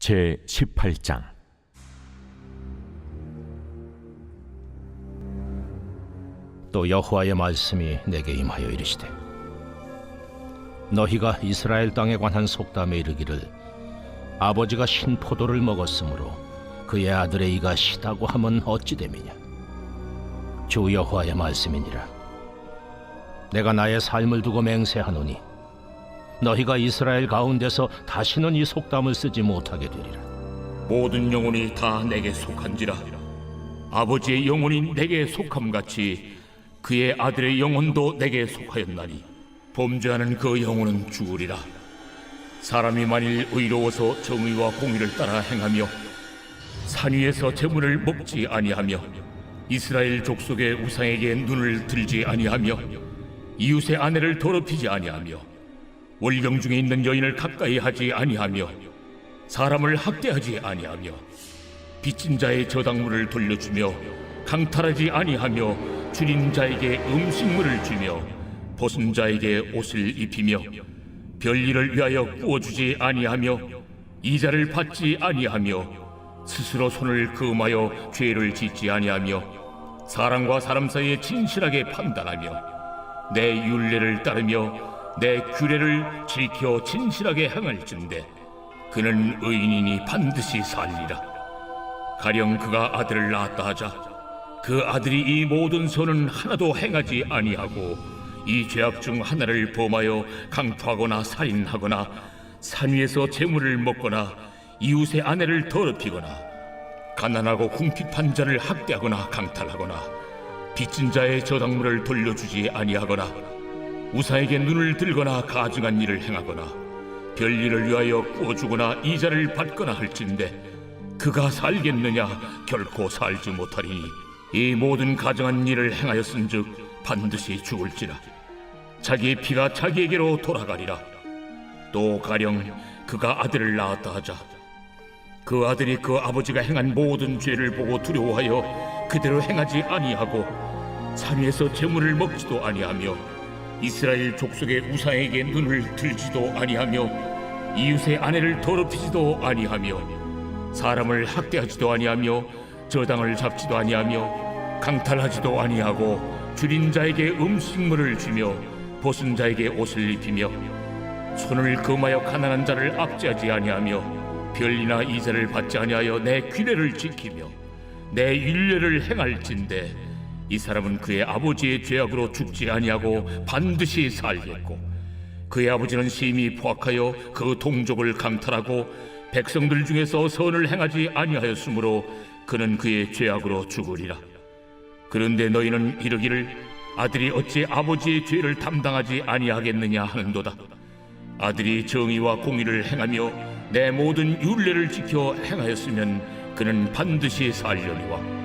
제 18장. 또 여호와의 말씀이 내게 임하여 이르시되 너희가 이스라엘 땅에 관한 속담에 이르기를 아버지가 신 포도를 먹었으므로 그의 아들의 이가 시다고 하면 어찌 됨이냐? 주 여호와의 말씀이니라. 내가 나의 삶을 두고 맹세하노니 너희가 이스라엘 가운데서 다시는 이 속담을 쓰지 못하게 되리라. 모든 영혼이 다 내게 속한지라. 아버지의 영혼이 내게 속함 같이 그의 아들의 영혼도 내게 속하였나니 범죄하는 그 영혼은 죽으리라. 사람이 만일 의로워서 정의와 공의를 따라 행하며 산 위에서 재물을 먹지 아니하며 이스라엘 족속의 우상에게 눈을 들지 아니하며 이웃의 아내를 더럽히지 아니하며 월경 중에 있는 여인을 가까이 하지 아니하며 사람을 학대하지 아니하며 빚진 자의 저당물을 돌려주며 강탈하지 아니하며 줄인 자에게 음식물을 주며 벗은 자에게 옷을 입히며 별일을 위하여 구워주지 아니하며 이자를 받지 아니하며 스스로 손을 금하여 죄를 짓지 아니하며 사람과 사람 사이에 진실하게 판단하며 내 율례를 따르며 내 규례를 지켜 진실하게 행할진대. 그는 의인이니 반드시 살리라. 가령 그가 아들을 낳았다 하자 그 아들이 이 모든 선은 하나도 행하지 아니하고 이 죄악 중 하나를 범하여 강토하거나 살인하거나 산 위에서 재물을 먹거나 이웃의 아내를 더럽히거나 가난하고 궁핍한 자를 학대하거나 강탈하거나 빚진 자의 저당물을 돌려주지 아니하거나 우사에게 눈을 들거나 가증한 일을 행하거나 별일을 위하여 구워주거나 이자를 받거나 할진대 그가 살겠느냐? 결코 살지 못하리니 이 모든 가증한 일을 행하였은즉 반드시 죽을지라. 자기의 피가 자기에게로 돌아가리라. 또 가령 그가 아들을 낳았다 하자 그 아들이 그 아버지가 행한 모든 죄를 보고 두려워하여 그대로 행하지 아니하고 산 위에서 재물을 먹지도 아니하며 이스라엘 족속의 우상에게 눈을 들지도 아니하며 이웃의 아내를 더럽히지도 아니하며 사람을 학대하지도 아니하며 저당을 잡지도 아니하며 강탈하지도 아니하고 줄인 자에게 음식물을 주며 벗은 자에게 옷을 입히며 손을 금하여 가난한 자를 압제하지 아니하며 별이나 이자를 받지 아니하여 내 규례를 지키며 내 율례를 행할진대 이 사람은 그의 아버지의 죄악으로 죽지 아니하고 반드시 살겠고 그의 아버지는 심히 포악하여 그 동족을 강탈하고 백성들 중에서 선을 행하지 아니하였으므로 그는 그의 죄악으로 죽으리라. 그런데 너희는 이르기를 아들이 어찌 아버지의 죄를 담당하지 아니하겠느냐 하는도다. 아들이 정의와 공의를 행하며 내 모든 율례를 지켜 행하였으면 그는 반드시 살려니와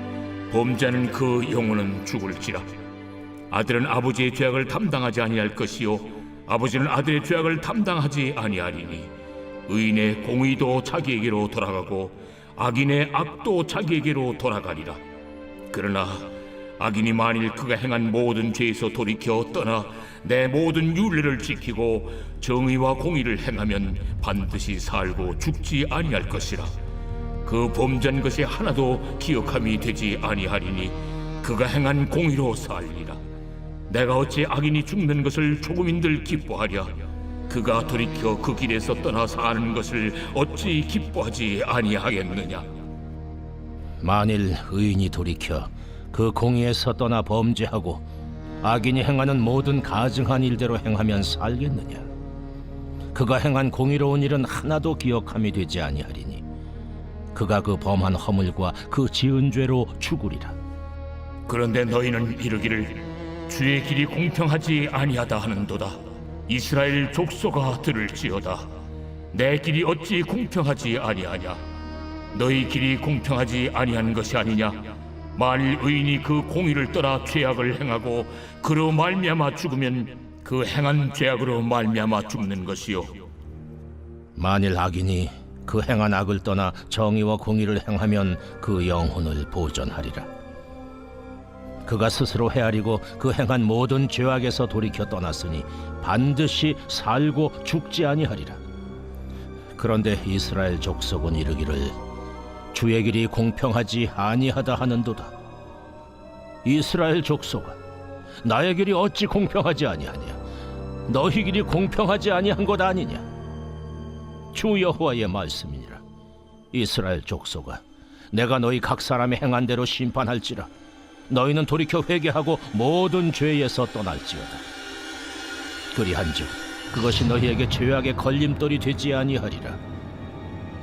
범죄하는 그 영혼은 죽을지라. 아들은 아버지의 죄악을 담당하지 아니할 것이요 아버지는 아들의 죄악을 담당하지 아니하리니. 의인의 공의도 자기에게로 돌아가고 악인의 악도 자기에게로 돌아가리라. 그러나 악인이 만일 그가 행한 모든 죄에서 돌이켜 떠나 내 모든 윤례를 지키고 정의와 공의를 행하면 반드시 살고 죽지 아니할 것이라 그 범죄한 것이 하나도 기억함이 되지 아니하리니 그가 행한 공의로 살리라. 내가 어찌 악인이 죽는 것을 조금인들 기뻐하랴? 그가 돌이켜 그 길에서 떠나 사는 것을 어찌 기뻐하지 아니하겠느냐? 만일 의인이 돌이켜 그 공의에서 떠나 범죄하고 악인이 행하는 모든 가증한 일대로 행하면 살겠느냐? 그가 행한 공의로운 일은 하나도 기억함이 되지 아니하리니 그가 그 범한 허물과 그 지은 죄로 죽으리라. 그런데 너희는 이르기를 주의 길이 공평하지 아니하다 하는도다. 이스라엘 족속아 들을지어다. 내 길이 어찌 공평하지 아니하냐? 너희 길이 공평하지 아니한 것이 아니냐? 만일 의인이 그 공의를 떠나 죄악을 행하고 그로 말미암아 죽으면 그 행한 죄악으로 말미암아 죽는 것이요. 만일 악인이 그 행한 악을 떠나 정의와 공의를 행하면 그 영혼을 보전하리라. 그가 스스로 헤아리고 그 행한 모든 죄악에서 돌이켜 떠났으니 반드시 살고 죽지 아니하리라. 그런데 이스라엘 족속은 이르기를 주의 길이 공평하지 아니하다 하는도다. 이스라엘 족속아, 나의 길이 어찌 공평하지 아니하냐? 너희 길이 공평하지 아니한 것 아니냐? 주 여호와의 말씀이니라. 이스라엘 족속아, 내가 너희 각 사람의 행한 대로 심판할지라. 너희는 돌이켜 회개하고 모든 죄에서 떠날지어다. 그리한즉 그것이 너희에게 죄악의 걸림돌이 되지 아니하리라.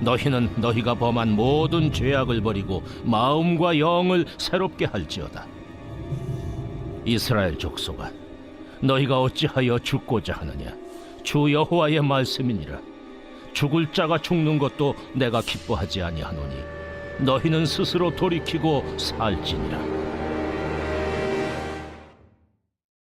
너희는 너희가 범한 모든 죄악을 버리고 마음과 영을 새롭게 할지어다. 이스라엘 족속아, 너희가 어찌하여 죽고자 하느냐? 주 여호와의 말씀이니라. 죽을 자가 죽는 것도 내가 기뻐하지 아니하노니 너희는 스스로 돌이키고 살지니라.